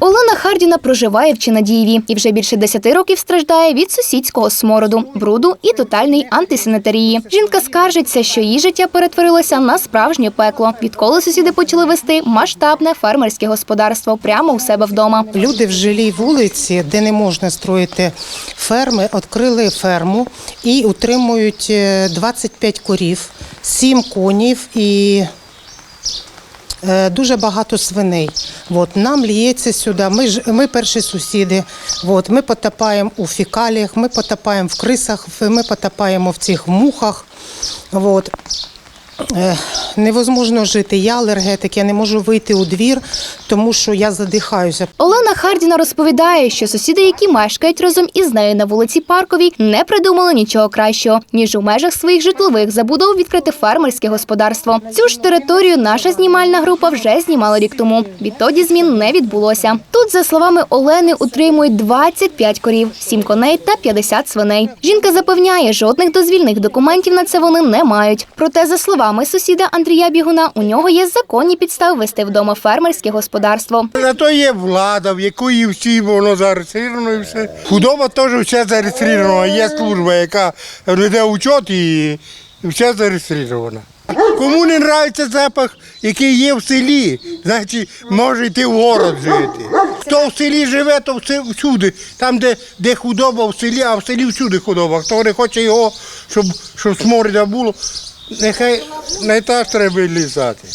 Олена Хардіна проживає в Чинадієві і вже більше 10 років страждає від сусідського смороду, бруду і тотальної антисанітарії. Жінка скаржиться, що її життя перетворилося на справжнє пекло, відколи сусіди почали вести масштабне фермерське господарство прямо у себе вдома. Люди в жилій вулиці, де не можна строїти ферми, відкрили ферму і утримують е, 25 корів, 7 конів і е, дуже багато свиней. От, нам лється сюди. Ми, ж- ми перші сусіди. От, ми потопаємо у фекаліях, ми потопаємо в крисах, ми потопаємо в цих мухах. От. Е, Невозможно жити. Я алергетик, я не можу вийти у двір, тому що я задихаюся. Олена Хардіна розповідає, що сусіди, які мешкають разом із нею на вулиці Парковій, не придумали нічого кращого, ніж у межах своїх житлових забудов відкрити фермерське господарство. Цю ж територію наша знімальна група вже знімала рік тому. Відтоді змін не відбулося. Тут, за словами Олени, утримують 25 корів, 7 коней та 50 свиней. Жінка запевняє, жодних дозвільних документів на це вони не мають. Проте, за словами сусіда Андрія Бігуна, у нього є законні підстави вести вдома фермерське господарство. На то є влада, в якої всі воно зареєстровано і все. Худоба теж все зареєстровано. Є служба, яка веде учет і все зареєстровано. Кому не подобається запах, який є в селі, значить може йти в город жити. Хто в селі живе, то все всюди. Там, де, де худоба в селі, а в селі всюди худоба. Хто не хоче його, щоб, щоб сморіда було, нехай не так треба лізати.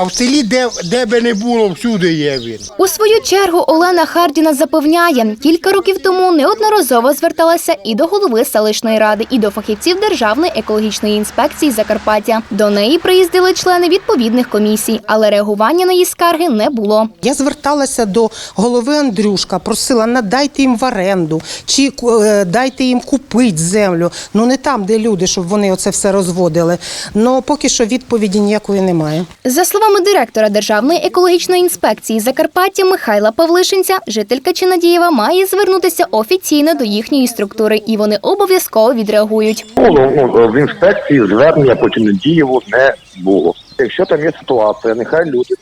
А в селі, де, де би не було, всюди є він. У свою чергу Олена Хардіна запевняє, кілька років тому неодноразово зверталася і до голови селищної ради, і до фахівців Державної екологічної інспекції Закарпаття. До неї приїздили члени відповідних комісій, але реагування на її скарги не було. Я зверталася до голови Андрюшка, просила надайте їм в оренду чи е, дайте їм купити землю. Ну не там, де люди, щоб вони оце все розводили. Ну поки що відповіді ніякої немає. За словами директора Державної екологічної інспекції Закарпаття Михайла Павлишинця, жителька Чинадієва має звернутися офіційно до їхньої структури, і вони обов'язково відреагують. В інспекції звернення по Чинодієву не було. Якщо там є ситуація, нехай люди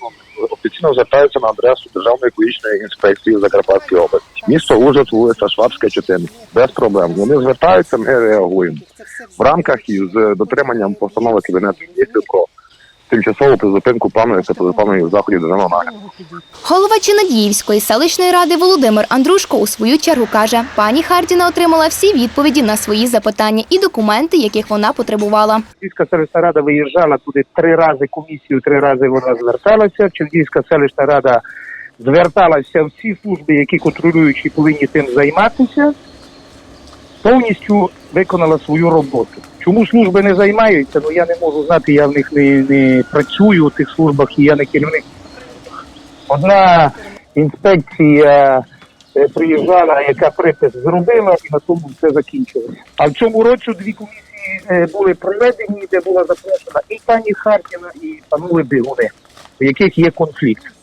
офіційно звертаються на адресу Державної екологічної інспекції в Закарпатській області. Місто Ужас, вулиця Швабська, 14. Без проблем. Вони звертаються, ми реагуємо в рамках із дотриманням постанови Кабінету міністрів про тимчасову призупинку та позапланових заходів державного нагляду. Голова Чинадіївської селищної ради Володимир Андрушко у свою чергу каже, пані Хардіна отримала всі відповіді на свої запитання і документи, яких вона потребувала. Чернігівська селищна рада виїжджала туди три рази комісію, три рази вона зверталася. Чернігівська селищна рада зверталася всі служби, які контролюючі повинні тим займатися, повністю виконала свою роботу. Чому служби не займаються? Ну я не можу знати, я в них не, не працюю у тих службах і я не керівник. Одна інспекція е, приїжджала, яка припис зробила, і на тому все закінчилося. А в цьому році дві комісії е, були проведені, де була запрошена і пані Харкіна, і панове Бігуни, в яких є конфлікт.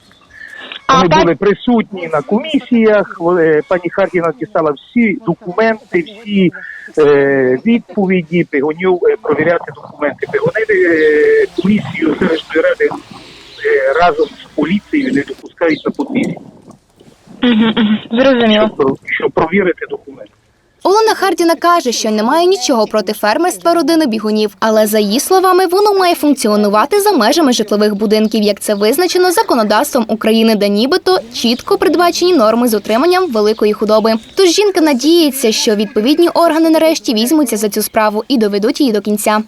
Вони були присутні на комісіях. е, Пані Харкіна дістала всі документи, всі е, відповіді Пигонів е, провіряти документи. Пигонили е, комісію селищної ради е, разом з поліцією не допускають на подвір'я, Зрозуміло. щоб, щоб провірити документи. Олена Хардіна каже, що немає нічого проти фермерства родини бігунів, але за її словами, воно має функціонувати за межами житлових будинків, як це визначено законодавством України, де нібито чітко передбачені норми з утриманням великої худоби. Тож жінка надіється, що відповідні органи нарешті візьмуться за цю справу і доведуть її до кінця.